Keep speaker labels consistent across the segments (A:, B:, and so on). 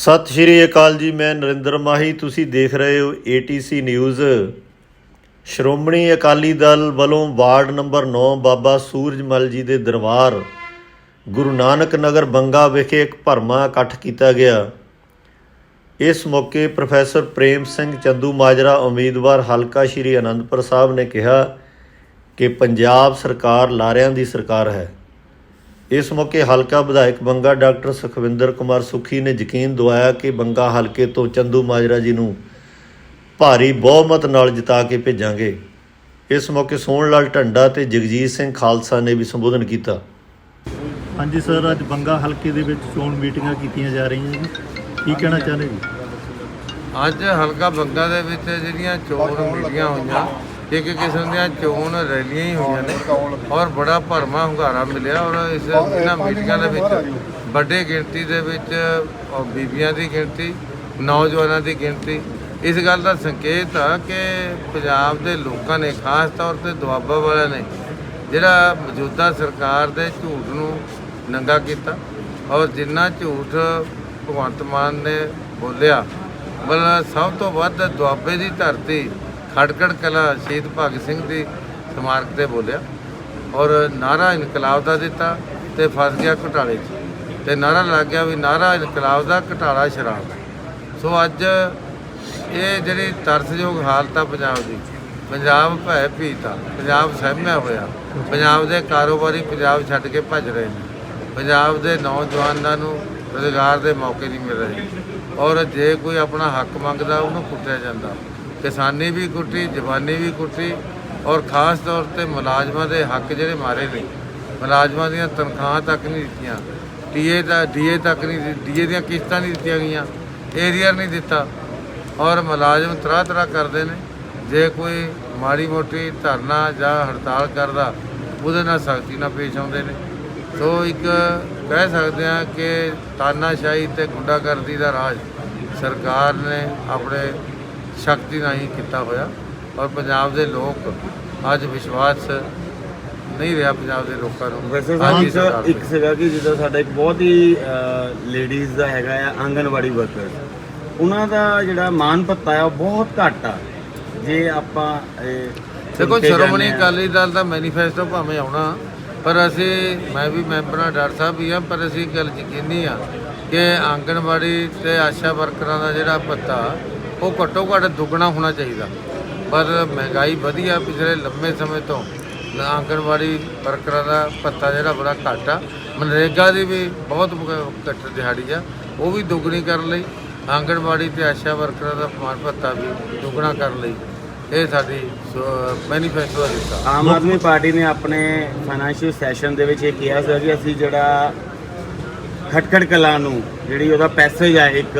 A: ਸਤਿ ਸ਼੍ਰੀ ਅਕਾਲ ਜੀ, ਮੈਂ ਨਰਿੰਦਰ ਮਾਹੀ। ਤੁਸੀਂ ਦੇਖ ਰਹੇ ਹੋ ATC ਨਿਊਜ਼ ਸ਼੍ਰੋਮਣੀ ਅਕਾਲੀ ਦਲ ਵੱਲੋਂ ਵਾਰਡ ਨੰਬਰ 9 ਬਾਬਾ ਸੂਰਜਮਲ ਜੀ ਦੇ ਦਰਬਾਰ, ਗੁਰੂ ਨਾਨਕ ਨਗਰ ਬੰਗਾ ਵਿਖੇ ਇੱਕ ਭਰਮਾ ਇਕੱਠ ਕੀਤਾ ਗਿਆ। ਇਸ ਮੌਕੇ ਪ੍ਰੋਫੈਸਰ ਪ੍ਰੇਮ ਸਿੰਘ ਚੰਦੂ ਮਾਜਰਾ, ਉਮੀਦਵਾਰ ਹਲਕਾ ਸ਼੍ਰੀ ਅਨੰਦਪੁਰ ਸਾਹਿਬ ਨੇ ਕਿਹਾ ਕਿ ਪੰਜਾਬ ਸਰਕਾਰ ਲਾਰਿਆਂ ਦੀ ਸਰਕਾਰ ਹੈ। ਇਸ ਮੌਕੇ ਹਲਕਾ ਵਿਧਾਇਕ ਬੰਗਾ ਡਾਕਟਰ ਸੁਖਵਿੰਦਰ ਕੁਮਾਰ ਸੁਖੀ ਨੇ ਯਕੀਨ ਦਿਵਾਇਆ ਕਿ ਬੰਗਾ ਹਲਕੇ ਤੋਂ ਚੰਦੂ ਮਾਜਰਾ ਜੀ ਨੂੰ ਭਾਰੀ ਬਹੁਮਤ ਨਾਲ ਜਿਤਾ ਕੇ ਭੇਜਾਂਗੇ। ਇਸ ਮੌਕੇ ਸੋਹਣ ਲਾਲ ਢੰਡਾ ਤੇ ਜਗਜੀਤ ਸਿੰਘ ਖਾਲਸਾ ਨੇ ਵੀ ਸੰਬੋਧਨ ਕੀਤਾ।
B: ਹਾਂਜੀ ਸਰ ਅੱਜ ਬੰਗਾ ਹਲਕੇ ਦੇ ਵਿੱਚ ਚੋਣ ਮੀਟਿੰਗਾਂ ਕੀਤੀਆਂ ਜਾ ਰਹੀਆਂ ਜੀ ਕੀ ਕਹਿਣਾ ਚਾਹੁੰਦੇ ਜੀ?
C: ਅੱਜ ਹਲਕਾ ਬੰਗਾ ਦੇ ਵਿੱਚ ਜਿਹੜੀਆਂ ਚੋਣ ਮੀਟਿੰਗਾਂ ਹੋਈਆਂ ਇੱਕ ਕਿਸਮ ਦੀਆਂ ਚੋਣ ਰੈਲੀਆਂ ਹੀ ਹੋਈਆਂ ਨੇ ਔਰ ਬੜਾ ਭਰਮਾ ਹੁੰਗਾਰਾ ਮਿਲਿਆ ਔਰ ਇਸ ਇਹਨਾਂ ਮੀਟਿੰਗਾਂ ਦੇ ਵਿੱਚ ਵੱਡੇ ਗਿਣਤੀ ਦੇ ਵਿੱਚ ਬੀਬੀਆਂ ਦੀ ਗਿਣਤੀ, ਨੌਜਵਾਨਾਂ ਦੀ ਗਿਣਤੀ। ਇਸ ਗੱਲ ਦਾ ਸੰਕੇਤ ਆ ਕਿ ਪੰਜਾਬ ਦੇ ਲੋਕਾਂ ਨੇ ਖਾਸ ਤੌਰ ਤੇ ਦੁਆਬਾ ਵਾਲਿਆਂ ਨੇ ਜਿਹੜਾ ਮੌਜੂਦਾ ਸਰਕਾਰ ਦੇ ਝੂਠ ਨੂੰ ਨੰਗਾ ਕੀਤਾ ਔਰ ਜਿੰਨਾ ਝੂਠ ਭਗਵੰਤ ਮਾਨ ਨੇ ਬੋਲਿਆ ਬਲ ਸਭ ਤੋਂ ਵੱਧ ਦੁਆਬੇ ਦੀ ਧਰਤੀ ਖੜਕੜ ਕਲਾ ਸ਼ਹੀਦ ਭਗਤ ਸਿੰਘ ਦੀ ਸਮਾਰਕ ਤੇ ਬੋਲਿਆ ਔਰ ਨਾਰਾ ਇਨਕਲਾਬ ਦਾ ਦਿੱਤਾ ਤੇ ਫਸ ਗਿਆ ਘੁਟਾਲੇ 'ਚ। ਤੇ ਨਾਰਾ ਲੱਗ ਗਿਆ ਵੀ ਨਾਰਾ ਇਨਕਲਾਬ ਦਾ ਘਟਾਲਾ ਸ਼ਰਾਬ ਸੋ ਅੱਜ ਇਹ ਜਿਹੜੀ ਤਰਸਯੋਗ ਹਾਲਤ ਆ ਪੰਜਾਬ ਦੀ, ਪੰਜਾਬ ਭੈ ਭੀਤਾ ਪੰਜਾਬ ਸਹਿਮਿਆ ਹੋਇਆ। ਪੰਜਾਬ ਦੇ ਕਾਰੋਬਾਰੀ ਪੰਜਾਬ ਛੱਡ ਕੇ ਭੱਜ ਰਹੇ ਨੇ। ਪੰਜਾਬ ਦੇ ਨੌਜਵਾਨਾਂ ਨੂੰ ਰੁਜ਼ਗਾਰ ਦੇ ਮੌਕੇ ਨਹੀਂ ਮਿਲ ਰਹੇ। ਔਰ ਜੇ ਕੋਈ ਆਪਣਾ ਹੱਕ ਮੰਗਦਾ, ਉਹਨੂੰ ਕੁੱਟਿਆ ਜਾਂਦਾ। ਕਿਸਾਨੀ ਵੀ ਕੁੱਟੀ ਜਵਾਨੀ ਵੀ ਕੁੱਟੀ ਔਰ ਖਾਸ ਤੌਰ ਤੇ ਮੁਲਾਜ਼ਮਾਂ ਦੇ ਹੱਕ ਜਿਹੜੇ ਮਾਰੇ ਨੇ। ਮੁਲਾਜ਼ਮਾਂ ਦੀਆਂ ਤਨਖਾਹਾਂ ਤੱਕ ਨਹੀਂ ਦਿੱਤੀਆਂ। ਟੀਏ ਦਾ, ਡੀਏ ਤੱਕ ਨਹੀਂ ਡੀਏ ਦੀਆਂ ਕਿਸ਼ਤਾਂ ਨਹੀਂ ਦਿੱਤੀਆਂ ਗਈਆਂ। ਏਰੀਅਰ ਨਹੀਂ ਦਿੱਤਾ। ਔਰ ਮੁਲਾਜ਼ਮ ਤਰ੍ਹਾਂ ਤਰ੍ਹਾਂ ਕਰਦੇ ਨੇ। ਜੇ ਕੋਈ ਮਾੜੀ ਮੋਟੀ ਧਰਨਾ ਜਾਂ ਹੜਤਾਲ ਕਰਦਾ, ਉਹਦੇ ਨਾਲ ਸਖਤੀ ਨਾਲ ਪੇਸ਼ ਆਉਂਦੇ ਨੇ। ਸੋ ਇੱਕ ਕਹਿ ਸਕਦੇ ਹਾਂ ਕਿ ਤਾਨਾਸ਼ਾਹੀ ਤੇ ਗੁੰਡਾਗਰਦੀ ਦਾ ਰਾਜ ਸਰਕਾਰ ਨੇ ਆਪਣੇ ਸ਼ਕਤੀ ਨਾਲ ਹੀ ਕੀਤਾ ਹੋਇਆ ਔਰ ਪੰਜਾਬ ਦੇ ਲੋਕ ਅੱਜ ਵਿਸ਼ਵਾਸ ਨਹੀਂ ਰਿਹਾ ਪੰਜਾਬ ਦੇ ਲੋਕਾਂ ਨੂੰ
D: ਵੈਸੇ ਸਾਹਿਬ। ਇੱਕ ਸੀਗਾ ਕਿ ਜਿੱਦਾਂ ਸਾਡਾ ਇੱਕ ਬਹੁਤ ਹੀ ਲੇਡੀਜ਼ ਦਾ ਹੈਗਾ ਆ ਆਂਗਨਵਾੜੀ ਵਰਕਰ ਉਹਨਾਂ ਦਾ ਜਿਹੜਾ ਮਾਨ ਭੱਤਾ ਆ ਉਹ ਬਹੁਤ ਘੱਟ ਆ ਜੇ ਆਪਾਂ ਇਹ
C: ਦੇਖੋ ਸ਼੍ਰੋਮਣੀ
D: ਆ।
C: ਅਕਾਲੀ ਦਲ ਦਾ ਮੈਨੀਫੈਸਟੋ ਭਾਵੇਂ ਆਉਣਾ ਪਰ ਅਸੀਂ ਮੈਂ ਵੀ ਮੈਂਬਰ ਡਾਕਟਰ ਸਾਹਿਬ ਵੀ ਹਾਂ ਪਰ ਅਸੀਂ ਗੱਲ ਯਕੀਨੀ ਆ ਕਿ ਆਂਗਣਵਾੜੀ ਤੇ ਆਸ਼ਾ ਵਰਕਰਾਂ ਦਾ ਜਿਹੜਾ ਭੱਤਾ ਉਹ ਘੱਟੋ ਘੱਟ ਦੁੱਗਣਾ ਹੋਣਾ ਚਾਹੀਦਾ। ਪਰ ਮਹਿੰਗਾਈ ਵਧੀਆ ਪਿਛਲੇ ਲੰਮੇ ਸਮੇਂ ਤੋਂ। ਆਂਗਣਵਾੜੀ ਵਰਕਰਾਂ ਦਾ ਭੱਤਾ ਜਿਹੜਾ ਬੜਾ ਘੱਟ ਆ। ਮਨਰੇਗਾ ਦੀ ਵੀ ਬਹੁਤ ਘੱਟ ਦਿਹਾੜੀ ਆ। ਉਹ ਵੀ ਦੁੱਗਣੀ ਕਰਨ ਲਈ। ਆਂਗਣਵਾੜੀ ਤੇ ਆਸ਼ਾ ਵਰਕਰਾਂ ਦਾ ਮਾਨ ਭੱਤਾ ਵੀ ਦੁੱਗਣਾ ਕਰਨ ਲਈ। ਇਹ ਸਾਡੀ ਮੈਨੀਫੈਸਟੋ ਦਾ ਹਿੱਸਾ
D: ਆਮ ਆਦਮੀ ਪਾਰਟੀ ਨੇ ਆਪਣੇ ਫਾਈਨੈਂਸ਼ੀਅਲ ਸੈਸ਼ਨ ਦੇ ਵਿੱਚ ਇਹ ਕਿਹਾ ਸੀ ਕਿ ਅਸੀਂ ਜਿਹੜਾ ਖਟਖੜ ਕਲਾ ਨੂੰ, ਜਿਹੜੀ ਉਹਦਾ ਪੈਸੇਜ ਹੈ ਇੱਕ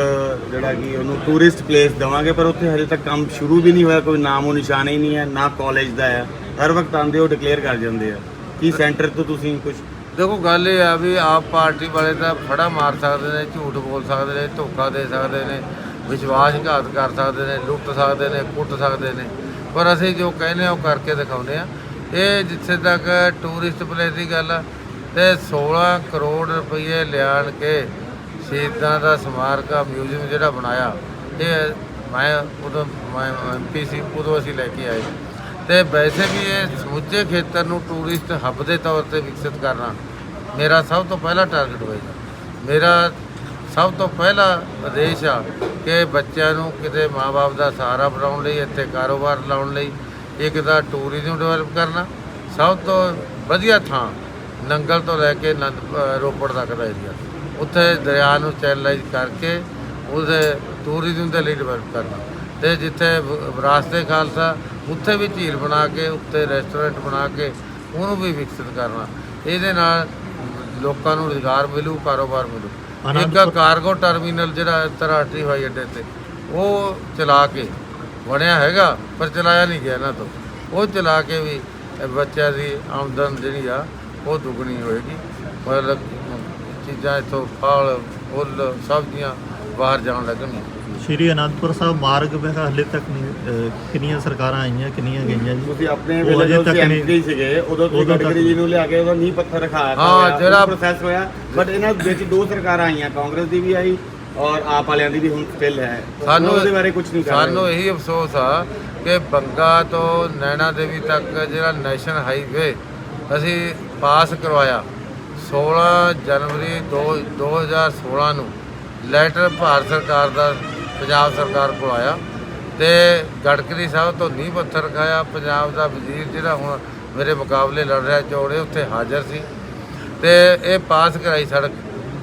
D: ਜਿਹੜਾ ਕਿ ਉਹਨੂੰ ਟੂਰਿਸਟ ਪਲੇਸ ਦਵਾਂਗੇ, ਪਰ ਉੱਥੇ ਹਜੇ ਤੱਕ ਕੰਮ ਸ਼ੁਰੂ ਵੀ ਨਹੀਂ ਹੋਇਆ, ਕੋਈ ਨਾਮੋ ਨਿਸ਼ਾਨ ਹੀ ਨਹੀਂ ਹੈ, ਨਾ ਕਾਲਜ ਦਾ ਹੈ। ਹਰ ਵਕਤ ਆਉਂਦੇ ਉਹ ਡਿਕਲੇਅਰ ਕਰ ਜਾਂਦੇ ਆ। ਕੀ ਸੈਂਟਰ ਤੋਂ ਤੁਸੀਂ ਕੁਝ
C: ਦੇਖੋ, ਗੱਲ ਇਹ ਆ ਵੀ ਆਪ ਪਾਰਟੀ ਵਾਲੇ ਤਾਂ ਫੜਾ ਮਾਰ ਸਕਦੇ ਨੇ, ਝੂਠ ਬੋਲ ਸਕਦੇ ਨੇ, ਧੋਖਾ ਦੇ ਸਕਦੇ ਨੇ, ਵਿਸ਼ਵਾਸਘਾਤ ਕਰ ਸਕਦੇ ਨੇ, ਲੁੱਟ ਸਕਦੇ ਨੇ, ਕੁੱਟ ਸਕਦੇ ਨੇ। ਪਰ ਅਸੀਂ ਜੋ ਕਹਿੰਦੇ ਆ, ਉਹ ਕਰਕੇ ਦਿਖਾਉਂਦੇ ਆ। ਇਹ ਜਿੱਥੇ ਤੱਕ ਟੂਰਿਸਟ ਪਲੇਸ ਦੀ ਗੱਲ ਆ ਤੇ 16 ਕਰੋੜ ਰੁਪਏ ਲਿਆਣ ਕੇ ਸ਼ਹੀਦਾਂ ਦਾ ਸਮਾਰਕ ਆ ਮਿਊਜ਼ੀਅਮ ਜਿਹੜਾ ਬਣਾਇਆ, ਇਹ ਮੈਂ ਉਦੋਂ, ਮੈਂ ਐਮਪੀ ਸੀ, ਉਦੋਂ ਅਸੀਂ ਲੈ ਕੇ ਆਏ। ਤੇ ਵੈਸੇ ਵੀ ਇਹ ਸਮੁੱਚੇ ਖੇਤਰ ਨੂੰ ਟੂਰਿਸਟ ਹੱਬ ਦੇ ਤੌਰ ਤੇ ਵਿਕਸਿਤ ਕਰਨਾ ਮੇਰਾ ਸਭ ਤੋਂ ਪਹਿਲਾ ਟਾਰਗੇਟ ਹੋਏਗਾ ਮੇਰਾ ਸਭ ਤੋਂ ਪਹਿਲਾ ਉਦੇਸ਼ ਆ ਕਿ ਬੱਚਿਆਂ ਨੂੰ ਕਿਤੇ ਮਾਪੇ ਦਾ ਸਹਾਰਾ ਬਣਾਉਣ ਲਈ, ਇੱਥੇ ਕਾਰੋਬਾਰ ਲਾਉਣ ਲਈ, ਇੱਕ ਤਾਂ ਟੂਰਿਜ਼ਮ ਡਿਵੈਲਪ ਕਰਨਾ। ਸਭ ਤੋਂ ਵਧੀਆ ਥਾਂ ਨੰਗਲ ਤੋਂ ਲੈ ਕੇ ਨੰਦ ਰੋਪੜ ਤੱਕ ਦਾ ਏਰੀਆ ਉੱਥੇ ਦਰਿਆ ਨੂੰ ਚੈਨਲਾਈਜ਼ ਕਰਕੇ ਉਹਦੇ ਟੂਰਿਜ਼ਮ ਦੇ ਲਈ ਡਿਵੈਲਪ ਕਰਨਾ। ਤੇ ਜਿੱਥੇ ਵਿਰਾਸਤ ਖਾਲਸਾ ਉੱਥੇ ਵੀ ਝੀਲ ਬਣਾ ਕੇ ਉੱਤੇ ਰੈਸਟੋਰੈਂਟ ਬਣਾ ਕੇ ਉਹਨੂੰ ਵੀ ਵਿਕਸਿਤ ਕਰਨਾ। ਇਹਦੇ ਨਾਲ ਲੋਕਾਂ ਨੂੰ ਰੁਜ਼ਗਾਰ ਮਿਲੂ ਕਾਰੋਬਾਰ ਮਿਲੂ। ਇੱਕ ਕਾਰਗੋ ਟਰਮੀਨਲ ਜਿਹੜਾ ਅੰਤਰਰਾਸ਼ਟਰੀ ਹਵਾਈ ਅੱਡੇ ਤੇ ਉਹ ਚਲਾ ਕੇ ਬਣਿਆ ਹੈਗਾ ਪਰ ਚਲਾਇਆ ਨਹੀਂ ਗਿਆ ਇਹਨਾਂ ਤੋਂ। ਉਹ ਚਲਾ ਕੇ ਵੀ ਬੱਚਿਆਂ ਦੀ ਆਮਦਨ ਜਿਹੜੀ ਆ ਉਹ ਦੁੱਗਣੀ ਹੋਏਗੀ। ਮਤਲਬ ਚੀਜ਼ਾਂ ਇੱਥੋਂ ਫਲ ਫੁੱਲ ਸਬਜ਼ੀਆਂ ਬਾਹਰ ਜਾਣ ਲੱਗਣਗੀਆਂ।
B: ਸ਼੍ਰੀ ਅਨੰਦਪੁਰ ਸਾਹਿਬ ਮਾਰਗ ਵਿੱਚ ਹਲੇ ਤੱਕ ਨਹੀਂ ਅਹ, ਕਿੰਨੀਆਂ ਸਰਕਾਰਾਂ ਆਈਆਂ ਕਿੰਨੀਆਂ ਗਈਆਂ ਜੀ?
D: ਤੁਸੀਂ ਆਪਣੇ
B: ਉਹ
D: ਵੇਲੇ
B: ਅਜੇ
D: ਜਦੋਂ
B: ਤੱਕ
D: ਤੁਸੀਂ
B: ਨਹੀਂ-
D: ਐਮਪੀ ਸੀਗੇ ਉਦੋਂ ਤੁਸੀਂ
B: ਉਦੋਂ ਤੱਕ
D: ਗਡਕਰੀ ਜੀ ਨੂੰ ਲਿਆ ਕੇ ਉਹਦਾ ਨੀਂਹ ਪੱਥਰ ਰਖਾਇਆ
C: ਹਾਂ, ਜਿਹੜਾ-
D: ਪ੍ਰੋਸੈਸ ਹੋਇਆ। ਬਟ ਇਹਨਾਂ ਵਿੱਚ ਦੋ ਸਰਕਾਰਾਂ ਆਈਆਂ ਕਾਂਗਰਸ ਦੀ ਵੀ ਆਈ ਔਰ ਆਪ ਵਾਲਿਆਂ ਦੀ ਵੀ ਹੁਣ ਸਟਿਲ ਹੈ।
C: ਸਾਨੂੰ
D: ਉਹਦੇ ਬਾਰੇ ਕੁਝ ਨਹੀਂ ਕਰ ਰਹੇ।
C: ਸਾਨੂੰ ਇਹੀ ਅਫਸੋਸ ਆ ਕਿ ਬੰਗਾ ਤੋਂ ਨੈਣਾ ਦੇਵੀ ਤੱਕ ਜਿਹੜਾ ਨੈਸ਼ਨਲ ਹਾਈਵੇ ਅਸੀਂ ਪਾਸ ਕਰਵਾਇਆ। 16 ਜਨਵਰੀ ਦੋ- 2016 ਨੂੰ ਲੈਟਰ ਭਾਰਤ ਸਰਕਾਰ ਦਾ, ਪੰਜਾਬ ਸਰਕਾਰ ਕੋਲ ਆਇਆ ਤੇ ਗੜਕਰੀ ਸਾਹਿਬ ਤੋਂ ਨੀਂਹ ਪੱਥਰ ਖਾਇਆ। ਪੰਜਾਬ ਦਾ ਵਜ਼ੀਰ ਜਿਹੜਾ ਹੁਣ ਮੇਰੇ ਮੁਕਾਬਲੇ ਲੜ ਰਿਹਾ ਚੌੜੇ ਉੱਥੇ ਹਾਜ਼ਰ ਸੀ। ਤੇ ਇਹ ਪਾਸ ਕਰਾਈ ਸੜਕ,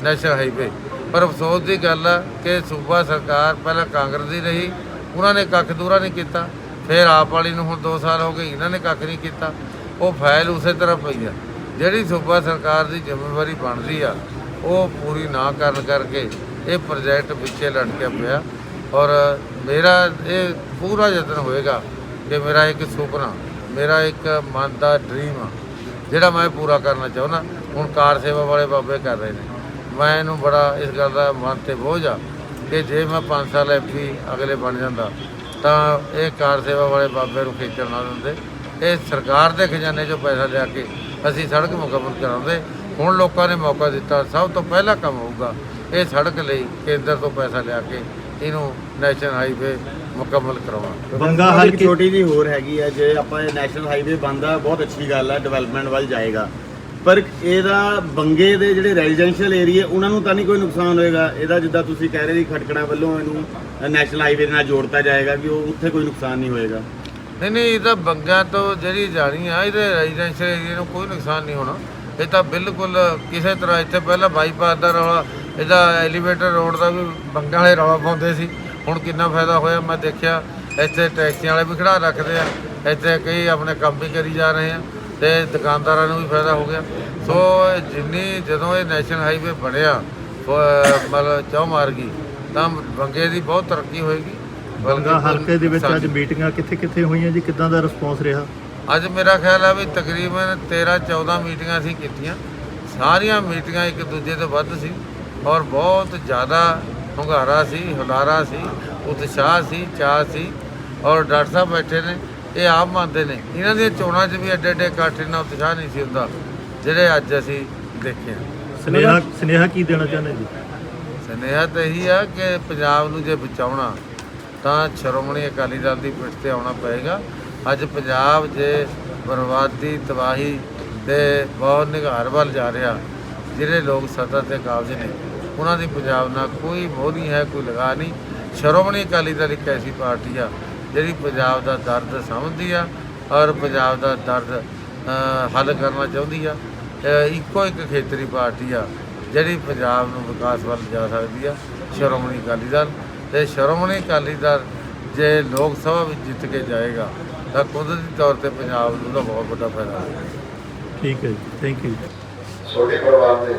C: ਨੈਸ਼ਨਲ ਹਾਈਵੇ। ਪਰ ਅਫਸੋਸ ਦੀ ਗੱਲ ਆ ਕਿ ਸੂਬਾ ਸਰਕਾਰ ਪਹਿਲਾਂ ਕਾਂਗਰਸ ਦੀ ਰਹੀ, ਉਹਨਾਂ ਨੇ ਕੱਖ ਦੂਰਾ ਨਹੀਂ ਕੀਤਾ। ਫਿਰ ਆਪ ਵਾਲੀ ਨੂੰ ਹੁਣ 2 ਸਾਲ ਹੋ ਗਏ, ਇਹਨਾਂ ਨੇ ਕੱਖ ਨਹੀਂ ਕੀਤਾ। ਉਹ ਫਾਈਲ ਉਸੇ ਤਰ੍ਹਾਂ ਪਈ ਆ। ਜਿਹੜੀ ਸੂਬਾ ਸਰਕਾਰ ਦੀ ਜ਼ਿੰਮੇਵਾਰੀ ਬਣਦੀ ਆ, ਉਹ ਪੂਰੀ ਨਾ ਕਰਨ ਕਰਕੇ ਇਹ ਪ੍ਰੋਜੈਕਟ ਪਿੱਛੇ ਲਟਕਿਆ ਪਿਆ। ਔਰ ਮੇਰਾ ਇਹ ਪੂਰਾ ਯਤਨ ਹੋਏਗਾ ਕਿ ਮੇਰਾ ਇੱਕ ਸੁਪਨਾ, ਮੇਰਾ ਇੱਕ ਮਨ ਦਾ ਡ੍ਰੀਮ ਆ, ਜਿਹੜਾ ਮੈਂ ਪੂਰਾ ਕਰਨਾ ਚਾਹੁੰਦਾ। ਹੁਣ ਕਾਰ ਸੇਵਾ ਵਾਲੇ ਬਾਬੇ ਕਰ ਰਹੇ ਨੇ। ਮੈਂ ਇਹਨੂੰ ਬੜਾ ਇਸ ਗੱਲ ਦਾ ਮਨ ਤੇ ਬੋਝ ਆ ਕਿ ਜੇ ਮੈਂ 5 ਸਾਲ ਐਮਪੀ ਅਗਲੇ ਬਣ ਜਾਂਦਾ, ਤਾਂ ਇਹ ਕਾਰ ਸੇਵਾ ਵਾਲੇ ਬਾਬੇ ਨੂੰ ਖੇਚਣ ਨਾ ਦਿੰਦੇ। ਇਹ ਸਰਕਾਰ ਦੇ ਖਜ਼ਾਨੇ 'ਚੋਂ ਪੈਸਾ ਲਿਆ ਕੇ ਅਸੀਂ ਸੜਕ ਮੁਕੰਮਲ ਕਰਾਉਂਦੇ ਹੁਣ ਲੋਕਾਂ ਨੇ ਮੌਕਾ ਦਿੱਤਾ। ਸਭ ਤੋਂ ਪਹਿਲਾ ਕੰਮ ਹੋਊਗਾ ਇਹ ਸੜਕ ਲਈ ਕੇਂਦਰ ਤੋਂ ਪੈਸਾ ਲਿਆ ਕੇ ਇਹਨੂੰ ਨੈਸ਼ਨਲ ਹਾਈਵੇ ਮੁਕੰਮਲ ਕਰਾਉਣਾ।
B: ਬੰਗਾ ਹਲਕੇ
D: ਛੋਟੀ ਜੀ ਹੋਰ ਹੈਗੀ ਹੈ ਜੇ ਆਪਾਂ ਇਹ ਨੈਸ਼ਨਲ ਹਾਈਵੇ ਬੰਦਾ ਬਹੁਤ ਅੱਛੀ ਗੱਲ ਹੈ ਡਿਵੈਲਪਮੈਂਟ ਵੱਲ ਜਾਏਗਾ। ਪਰ ਇਹਦਾ ਬੰਗੇ ਦੇ ਜਿਹੜੇ ਰੈਜ਼ੀਡੈਂਸ਼ੀਅਲ ਏਰੀਆ ਉਹਨਾਂ ਨੂੰ ਤਾਂ ਨਹੀਂ ਕੋਈ ਨੁਕਸਾਨ ਹੋਏਗਾ? ਇਹਦਾ ਜਿੱਦਾਂ ਤੁਸੀਂ ਕਹਿ ਰਹੇ ਸੀ ਖਟਕੜਾ ਵੱਲੋਂ ਇਹਨੂੰ ਨੈਸ਼ਨਲ ਹਾਈਵੇ ਨਾਲ ਜੋੜਤਾ ਜਾਏਗਾ ਕਿ ਉਹ ਉੱਥੇ ਕੋਈ ਨੁਕਸਾਨ ਨਹੀਂ ਹੋਏਗਾ।
C: ਨਹੀਂ ਨਹੀਂ, ਇਹ ਤਾਂ ਬੰਗਾਂ ਤੋਂ ਜਿਹੜੀ ਜਾਣੀ ਆ, ਇਹਦੇ ਰੈਜ਼ੀਡੈਂਸ਼ੀਅਲ ਏਰੀਆ ਨੂੰ ਕੋਈ ਨੁਕਸਾਨ ਨਹੀਂ ਹੋਣਾ। ਇਹ ਤਾਂ ਬਿਲਕੁਲ ਕਿਸੇ ਤਰ੍ਹਾਂ ਇੱਥੇ ਪਹਿਲਾਂ ਬਾਈਪਾਸ ਦਾ ਰੌਲਾ, ਇਹਦਾ ਐਲੀਵੇਟਰ ਰੋਡ ਦਾ ਵੀ ਬੰਗਾਂ ਵਾਲੇ ਰੌਲਾ ਪਾਉਂਦੇ ਸੀ। ਹੁਣ ਕਿੰਨਾ ਫਾਇਦਾ ਹੋਇਆ, ਮੈਂ ਦੇਖਿਆ, ਇੱਥੇ ਟੈਕਸੀਆਂ ਵਾਲੇ ਵੀ ਖੜਾ ਰੱਖਦੇ ਆ। ਇੱਥੇ ਕਈ ਆਪਣੇ ਕੰਮ ਵੀ ਕਰੀ ਜਾ ਰਹੇ ਆ ਤੇ ਦੁਕਾਨਦਾਰਾਂ ਨੂੰ ਵੀ ਫਾਇਦਾ ਹੋ ਗਿਆ। ਸੋ ਜਿੰਨੀ ਜਦੋਂ ਇਹ ਨੈਸ਼ਨਲ ਹਾਈਵੇ ਬਣਿਆ ਮਤਲਬ ਚੌ ਮਾਰ ਤਾਂ ਬੰਗੇ ਦੀ ਬਹੁਤ ਤਰੱਕੀ ਹੋਏਗੀ।
B: ਬੰਗਾ ਹਲਕੇ ਦੇ ਵਿੱਚ ਅੱਜ ਮੀਟਿੰਗਾਂ ਕਿੱਥੇ ਕਿੱਥੇ ਹੋਈਆਂ ਜੀ? ਕਿੱਦਾਂ ਦਾ ਰਿਸਪੌਂਸ ਰਿਹਾ?
C: ਅੱਜ ਮੇਰਾ ਖਿਆਲ ਆ ਵੀ ਤਕਰੀਬਨ 13 14 ਮੀਟਿੰਗਾਂ ਅਸੀਂ ਕੀਤੀਆਂ। ਸਾਰੀਆਂ ਮੀਟਿੰਗਾਂ ਇੱਕ ਦੂਜੇ ਤੋਂ ਵੱਧ ਸੀ ਔਰ ਬਹੁਤ ਜ਼ਿਆਦਾ ਹੁੰਗਾਰਾ ਸੀ ਹੁਲਾਰਾ ਸੀ ਉਤਸ਼ਾਹ ਸੀ ਚਾਹ ਸੀ। ਔਰ ਡਾਕਟਰ ਸਾਹਿਬ ਬੈਠੇ ਨੇ ਇਹ ਆਪ ਮੰਨਦੇ ਨੇ। ਇਹਨਾਂ ਦੀਆਂ ਚੋਣਾਂ 'ਚ ਵੀ ਐਡੇ ਐਡੇ ਇਕੱਠ ਨਾਲ ਉਤਸ਼ਾਹ ਨਹੀਂ ਸੀ ਹੁੰਦਾ ਜਿਹੜੇ ਅੱਜ ਅਸੀਂ ਦੇਖੇ ਆ।
B: ਸਨੇਹਾ ਸਨੇਹਾ ਕੀ ਦੇਣਾ ਚਾਹੁੰਦੇ ਜੀ?
C: ਸੁਨੇਹਾ ਤਾਂ ਇਹੀ ਆ ਕਿ ਪੰਜਾਬ ਨੂੰ ਜੇ ਬਚਾਉਣਾ ਤਾਂ ਸ਼੍ਰੋਮਣੀ ਅਕਾਲੀ ਦਲ ਦੀ ਪਿੱਠ ਤੇ ਆਉਣਾ ਪਏਗਾ। ਅੱਜ ਪੰਜਾਬ ਜੇ ਬਰਬਾਦੀ, ਤਬਾਹੀ ਤੇ ਬਹੁਤ ਨਿਘਾਰ ਵੱਲ ਜਾ ਰਿਹਾ, ਜਿਹੜੇ ਲੋਕ ਸੱਤਾ ਤੇ ਕਾਬਜ਼ ਨੇ, ਉਹਨਾਂ ਦੀ ਪੰਜਾਬ ਨਾਲ ਕੋਈ ਮੋਹ ਨਹੀਂ ਹੈ, ਕੋਈ ਲਗਾ ਨਹੀਂ। ਸ਼੍ਰੋਮਣੀ ਅਕਾਲੀ ਦਲ ਇੱਕ ਐਸੀ ਪਾਰਟੀ ਆ, ਜਿਹੜੀ ਪੰਜਾਬ ਦਾ ਦਰਦ ਸਮਝਦੀ ਆ ਔਰ ਪੰਜਾਬ ਦਾ ਦਰਦ ਹੱਲ ਕਰਨਾ ਚਾਹੁੰਦੀ ਆ। ਇੱਕੋ ਇੱਕ ਖੇਤਰੀ ਪਾਰਟੀ ਆ, ਜਿਹੜੀ ਪੰਜਾਬ ਨੂੰ ਵਿਕਾਸ ਵੱਲ ਜਾ ਸਕਦੀ ਆ। ਸ਼੍ਰੋਮਣੀ ਅਕਾਲੀ ਦਲ ਤੇ ਸ਼੍ਰੋਮਣੀ ਅਕਾਲੀ ਦਲ ਜੇ ਲੋਕ ਸਭਾ ਵਿੱਚ ਜਿੱਤ ਕੇ ਜਾਏਗਾ ਤਾਂ ਕੁਦਰਤੀ ਤੌਰ ਤੇ ਪੰਜਾਬ ਨੂੰ ਦਾ ਬਹੁਤ ਵੱਡਾ ਫਾਇਦਾ ਹੋਵੇਗਾ
B: ਠੀਕ ਹੈ ਜੀ ਥੈਂਕ ਯੂ
E: ਛੋਟੇ ਪਰਿਵਾਰ ਦੇ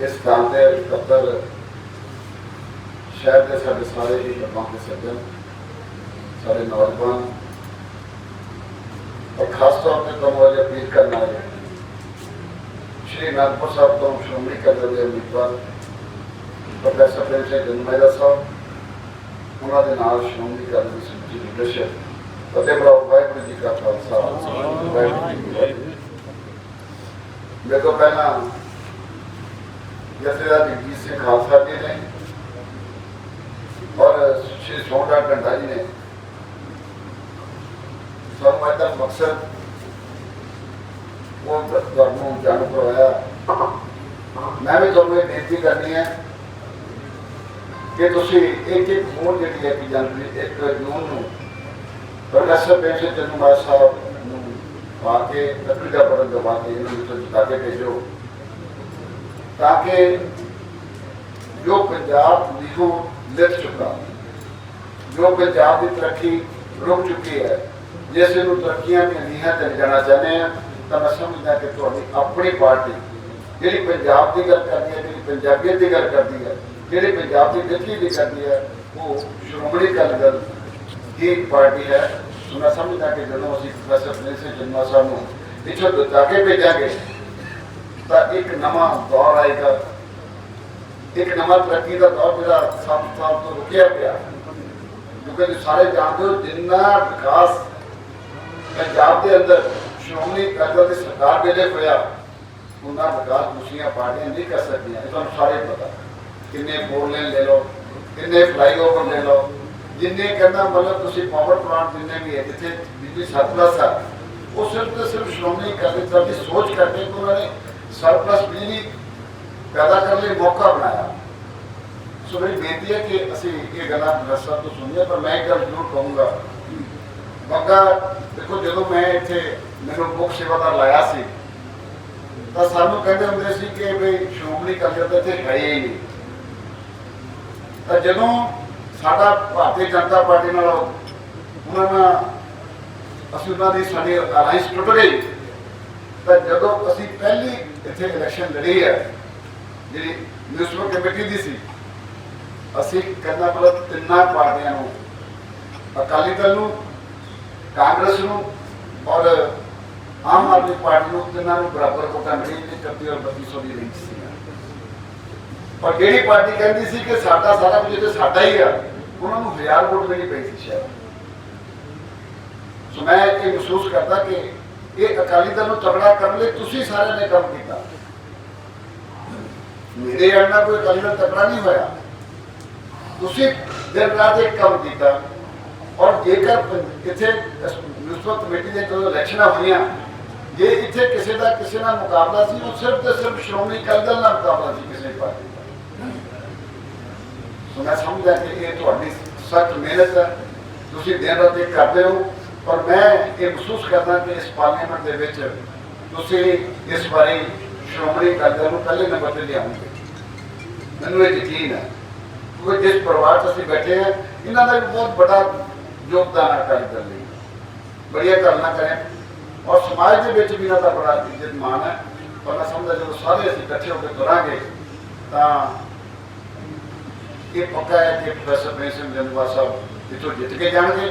E: ਇਸ ਕੰਮ ਦੇ ਕਪਤਰ ਸ਼ਹਿਰ ਦੇ ਸਾਡੇ ਸਾਰੇ ਹੀ ਲੋਕਾਂ ਦੇ ਸੱਜਣ ਸਾਰੇ ਨੌਜਵਾਨ ਖਾਸ ਤੌਰ ਤੇ ਤੁਹਾਨੂੰ ਅੱਜ ਅਪੀਲ ਕਰਨਾ ਹੈ ਸ਼੍ਰੀ ਨਾਗਪੁਰ ਸਾਹਿਬ ਤੋਂ ਸ਼੍ਰੋਮਣੀ ਕਰਦੇ ਦੇ ਉਮੀਦਵਾਰ ਪ੍ਰੋਫੈਸਰ ਪ੍ਰੇਮ ਸਿੰਘ ਜਨਮੇਜਾ ਸਾਹਿਬ ਉਹਨਾਂ ਦੇ ਨਾਲ ਸ਼੍ਰੋਮਣੀ ਕਰਦੇ ਦੀ ਸਮੁੱਚੀ ਲੀਡਰਸ਼ਿਪ ਫਤਿਹ ਬਰਾਓ ਵਾਹਿਗੁਰੂ ਜੀ ਕਾ ਖਾਲਸਾ। ਵਾਹਿਗੁਰੂ ਜੀ ਮੇਰੇ ਤੋਂ ਪਹਿਲਾਂ ਜਥੇਦਾਰ ਜਗਜੀਤ ਸਿੰਘ ਖਾਲਸਾ ਜੀ ਨੇ ਔਰ ਸ਼੍ਰੀ ਸੋਹਣਾ ਘੰਟਾ ਜੀ ਨੇ ਸਾਨੂੰ ਅੱਜ ਦਾ ਮਕਸਦ ਉਹ ਤੁਹਾਨੂੰ ਜਾਣੂ ਕਰਵਾਇਆ ਮੈਂ ਵੀ ਤੁਹਾਨੂੰ ਇਹ ਬੇਨਤੀ ਕਰਨੀ ਹੈ ਕਿ ਤੁਸੀਂ ਇੱਕ ਇੱਕ ਮੋੜ ਜਿਹੜੀ ਹੈ ਕਿ ਜਨਵਰੀ ਇੱਕ ਜੂਨ ਨੂੰ ਪ੍ਰੋਫੈਸਰ ਪੈਂਸ਼ਨ ਜਨਮਾ ਸਾਹਿਬ ਨੂੰ ਪਾ ਕੇ, ਲੱਕੜੀ ਦਾ ਬਟਨ ਦਬਾ ਇਹਨਾਂ ਨੂੰ ਜਿਤਾ ਕੇ ਭੇਜੋ। ਤਾਂ ਕਿ ਜੋ ਪੰਜਾਬ ਲਿਖੋ ਲਿਖ ਚੁੱਕਾ, ਜੋ ਪੰਜਾਬ ਦੀ ਤਰੱਕੀ ਰੁਕ ਚੁੱਕੀ ਹੈ ਜਿਸ ਨੂੰ ਤਰੱਕੀਆਂ ਦੀਆਂ ਨੀਹਾਂ ਤੇ ਲਿਜਾਣਾ ਚਾਹੁੰਦੇ ਆ ਤਾਂ ਮੈਂ ਸਮਝਦਾ ਕਿ ਤੁਹਾਡੀ ਆਪਣੀ ਪਾਰਟੀ, ਜਿਹੜੀ ਪੰਜਾਬ ਦੀ ਗੱਲ ਕਰਦੀ ਹੈ, ਜਿਹੜੀ ਪੰਜਾਬੀਅਤ ਦੀ ਗੱਲ ਕਰਦੀ ਹੈ ਜਿਹੜੀ ਪੰਜਾਬ ਦੀ ਦਿੱਤੀ ਦੀ ਕਰਦੀ ਹੈ, ਉਹ ਸ਼੍ਰੋਮਣੀ ਅਕਾਲੀ ਦਲ ਦੀ ਪਾਰਟੀ ਹੈ। ਸੋ ਸਮਝਦਾ ਕਿ ਜਦੋਂ ਅਸੀਂ ਪ੍ਰੋਫੈਸਰ ਪ੍ਰਿੰਸ ਜਨਮਾ ਸਾਹਿਬ ਨੂੰ ਪਿੱਛੋਂ ਦਿੱਤਾ ਕੇ ਭੇਜਾਂਗੇ, ਤਾਂ ਇੱਕ ਨਵਾਂ ਦੌਰ ਆਏਗਾ। ਇੱਕ ਨਵਾਂ ਤਰੱਕੀ ਦਾ ਦੌਰ ਜਿਹੜਾ ਸੱਤ ਸਾਲ ਤੋਂ ਰੁਕਿਆ ਪਿਆ। ਕਿਉਂਕਿ ਸਾਰੇ ਜਾਣਦੇ ਹੋ, ਜਿੰਨਾ ਵਿਕਾਸ ਪੰਜਾਬ ਦੇ ਅੰਦਰ ਸ਼੍ਰੋਮਣੀ ਅਕਾਲੀ ਦਲ ਦੀ ਸਰਕਾਰ ਵੇਲੇ ਹੋਇਆ, ਉਹਨਾਂ ਵਿਕਾਸ ਦੂਸਰੀਆਂ ਪਾਰਟੀਆਂ ਨਹੀਂ ਕਰ ਸਕਦੀਆਂ। ਇਹ ਤੁਹਾਨੂੰ ਸਾਰੇ ਪਤਾ। ਕਿੰਨੇ ਫੋਰ ਲੇਨ ਲੈ ਲਓ ਕਿੰਨੇ ਫਲਾਈਓਵਰ ਲੈ ਲਓ, ਜਿੰਨੇ ਕਹਿੰਦਾ ਮਤਲਬ ਤੁਸੀਂ ਪਾਵਰ ਪਲਾਂਟ ਜਿੰਨੇ ਵੀ ਹੈ, ਜਿੱਥੇ ਬਿਜਲੀ ਸਰਪਲਸ ਆ, ਉਹ ਸਿਰਫ ਤੇ ਸਿਰਫ ਸ਼੍ਰੋਮਣੀ ਅਕਾਲੀ ਦਲ ਦੀ ਸੋਚ ਕਰਕੇ ਉਹਨਾਂ ਨੇ ਸਰਪਲਸ ਬਿਜਲੀ ਪੈਦਾ ਕਰਨ ਲਈ ਮੌਕਾ ਬਣਾਇਆ। ਸੋ ਮੇਰੀ ਬੇਨਤੀ ਹੈ ਕਿ ਅਸੀਂ ਇਹ ਗੱਲਾਂ ਪ੍ਰੋਫੈਸਰ ਤੋਂ ਸੁਣੀਆਂ, ਪਰ ਮੈਂ ਇੱਕ ਗੱਲ ਜ਼ਰੂਰ ਕਹੂੰਗਾ। ਬੱਗਾ, ਦੇਖੋ ਜਦੋਂ ਮੈਂ ਇੱਥੇ ਮੈਨੂੰ ਮੁੱਖ ਸੇਵਾਦਾਰ ਲਾਇਆ ਸੀ, ਤਾਂ ਸਾਨੂੰ ਕਹਿੰਦੇ ਹੁੰਦੇ ਸੀ ਕਿ ਵੀ ਸ਼੍ਰੋਮਣੀ ਅਕਾਲੀ ਦਲ ਤਾਂ ਇੱਥੇ ਹੈ ਹੀ ਨਹੀਂ। ਤਾਂ ਜਦੋਂ ਸਾਡਾ ਭਾਰਤੀ ਜਨਤਾ ਪਾਰਟੀ ਨਾਲ ਉਹਨਾਂ ਨਾਲ ਅਸੀਂ ਉਹਨਾਂ ਦੀ ਸਾਡੀ ਅਲਾਈਅੰਸ ਟੁੱਟ ਗਈ, ਤਾਂ ਜਦੋਂ ਅਸੀਂ ਪਹਿਲੀ ਇੱਥੇ ਇਲੈਕਸ਼ਨ ਲੜੀ ਹੈ, ਜਿਹੜੀ ਮਿਊਨਿਸਪਲ ਕਮੇਟੀ ਦੀ ਸੀ, ਅਸੀਂ ਕਹਿੰਦਾ ਮਤਲਬ ਤਿੰਨਾਂ ਪਾਰਟੀਆਂ ਨੂੰ, ਅਕਾਲੀ ਦਲ ਨੂੰ, ਕਾਂਗਰਸ ਨੂੰ ਔਰ ਆਮ ਆਦਮੀ ਪਾਰਟੀ ਨੂੰ ਤਿੰਨਾਂ ਨੂੰ ਬਰਾਬਰ ਕੋਟਾ ਮਿਲੀ ਤੇ 31 ਔਰ 3200 ਦੀ ਰੇਂਜ ਸੀ ਪਰ ਜਿਹੜੀ ਪਾਰਟੀ ਕਹਿੰਦੀ ਸੀ ਕਿ ਸਾਡਾ ਸਾਰਾ ਕੁਝ ਤੇ ਸਾਡਾ ਹੀ ਆ, ਉਹਨਾਂ ਨੂੰ ਹਜ਼ਾਰ ਵੋਟ ਦੇਣੀ ਪਈ ਸੀ ਸ਼ਾਇਦ। ਸੋ ਮੈਂ ਇਹ ਮਹਿਸੂਸ ਕਰਦਾ ਕਿ ਇਹ ਅਕਾਲੀ ਦਲ ਨੂੰ ਤਗੜਾ ਕਰਨ ਲਈ ਤੁਸੀਂ ਸਾਰਿਆਂ ਨੇ ਕੰਮ ਕੀਤਾ। ਮੇਰੇ ਅੰਦਰ ਕੋਈ ਅਕਾਲੀ ਦਲ ਤਗੜਾ ਨਹੀਂ ਹੋਇਆ। ਤੁਸੀਂ ਦਿਨ ਰਾਤ ਇੱਕ ਕੰਮ ਕੀਤਾ ਔਰ ਜੇਕਰ ਇੱਥੇ ਮਿਊਨਿਸਪਲ ਕਮੇਟੀ ਦੇ ਜਦੋਂ ਇਲੈਕਸ਼ਨਾਂ ਹੋਈਆਂ, ਜੇ ਇੱਥੇ ਕਿਸੇ ਦਾ ਕਿਸੇ ਨਾਲ ਮੁਕਾਬਲਾ ਸੀ, ਉਹ ਸਿਰਫ ਤੇ ਸਿਰਫ ਸ਼੍ਰੋਮਣੀ ਅਕਾਲੀ ਦਲ ਨਾਲ ਮੁਕਾਬਲਾ ਸੀ ਕਿਸੇ ਪਾਰਟੀ ਸੋ ਮੈਂ ਸਮਝਦਾ ਕਿ ਇਹ ਤੁਹਾਡੀ ਸਖਤ ਮਿਹਨਤ ਹੈ। ਤੁਸੀਂ ਦਿਨ ਰਾਤ ਇੱਕ ਕਰਦੇ ਹੋ ਪਰ ਮੈਂ ਇਹ ਮਹਿਸੂਸ ਕਰਦਾ ਕਿ ਇਸ ਪਾਰਲੀਮੈਂਟ ਦੇ ਵਿੱਚ ਤੁਸੀਂ ਇਸ ਬਾਰੇ ਸ਼੍ਰੋਮਣੀ ਅਕਾਲੀ ਦਲ ਨੂੰ ਪਹਿਲੇ ਨੰਬਰ ਤੇ ਲਿਆਉਂਗੇ। ਮੈਨੂੰ ਇਹ ਯਕੀਨ ਹੈ ਕਿਉਂਕਿ ਜਿਸ ਪਰਿਵਾਰ 'ਚ ਅਸੀਂ ਬੈਠੇ ਹਾਂ, ਇਹਨਾਂ ਦਾ ਵੀ ਬਹੁਤ ਵੱਡਾ ਯੋਗਦਾਨ ਹੈ ਅਕਾਲੀ ਦਲ ਲਈ। ਬੜੀਆ ਕਰਨਾ ਕਰੇ। ਔਰ ਸਮਾਜ ਦੇ ਵਿੱਚ ਵੀ ਇਹਨਾਂ ਦਾ ਬੜਾ ਇੱਜ਼ਤ ਮਾਣ ਹੈ। ਪਰ ਮੈਂ ਸਮਝਦਾ ਜਦੋਂ ਸਾਰੇ ਅਸੀਂ ਇਕੱਠੇ ਹੋ ਕੇ ਤੁਰਾਂਗੇ, ਤਾਂ ਇਹ ਪੱਕਾ ਹੈ ਕਿ ਪ੍ਰੋਫੈਸਰ ਪ੍ਰੇਮ ਸਿੰਘ ਜੰਦਵਾ ਸਾਹਿਬ ਇੱਥੋਂ ਜਿੱਤ ਕੇ ਜਾਣਗੇ।